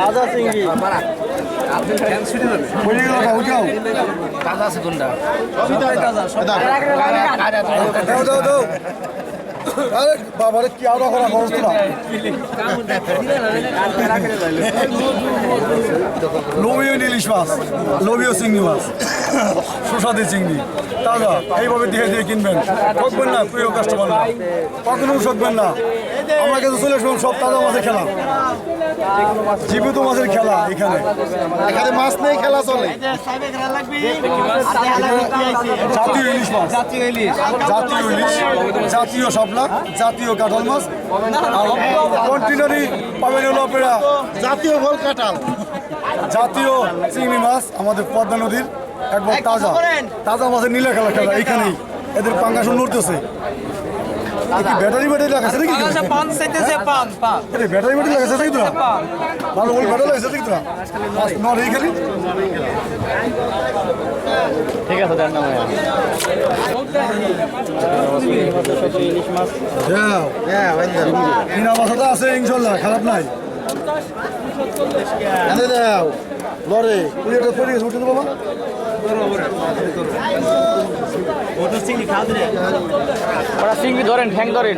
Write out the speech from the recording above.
তাজা চিংড়ি পড়ে গেল না উঠাও তাজা আছে কোনটা? দাও দাও দাও। আরে বাবারে কি আর করা খরচ না ইলিশ মাছ লোভীয় চিংড়ি মাছ সুস্বাদু চিংড়ি। তাজা এইভাবে দিয়ে দিয়ে কিনবেন। ঠকবেন না প্রিয় কাস্টমার কখনো ঠকবেন না। আমরা কাছে চলে আসবেন সব তাজা মাছের খেলা। জীবিত মাছের খেলা এখানে। এখানে মাছ নেই খেলা চলে। জাতীয় ইলিশ মাছ। জাতীয় ইলিশ জাতীয় ইলিশ জাতীয় শাপলা জাতীয় কাঁঠাল মাছ। কন্টিনারি পাবেন হলো আপনারা জাতীয় ফল কাঁঠাল। জাতীয় চিংড়ি মাছ আমাদের পদ্মা নদীর একবার তাজা। তাজা মাছের নীলা খেলা খেলা এখানেই। এদের পাঙ্গাসন নড়তেছে। কি ব্যাটারি ব্যাটারি লাগাছে নাকি পান চাইতেছে পান পান আরে ব্যাটারি ব্যাটারি লাগাছে নাকি তোরা? ভালো বল ব্যাটারি লাগাছে নাকি তোরা? মাছ নড়ে খালি। ঠিক আছে দেন না হ্যাঁ ইনশাল্লাহ খারাপ নাই। দাও লরে তুই এটা পড়ে গেছে উঠে দেবো বাবা সিং ধরেন ঠ্যাং ধরেন।